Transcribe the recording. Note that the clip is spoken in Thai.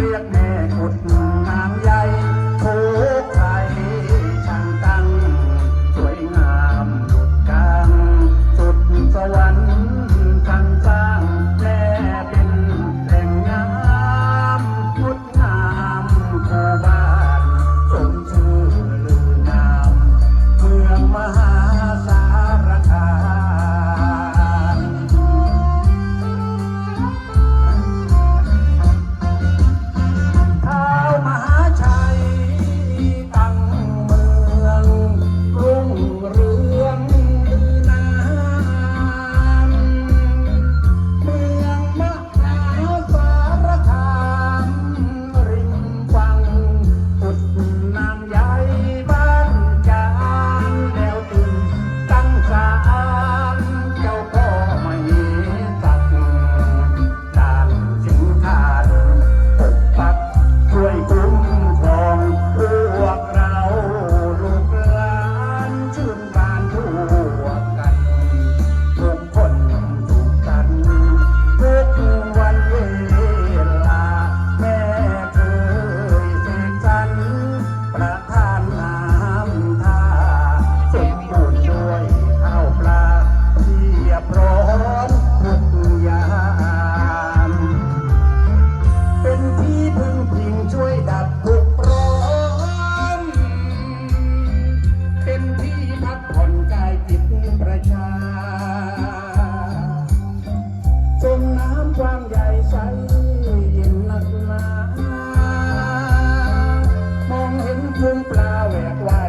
เรียกแม่กด ชจมน้ำกว้างใหญ่ใสยินลักลามองเห็นพุงปลาแหวกวา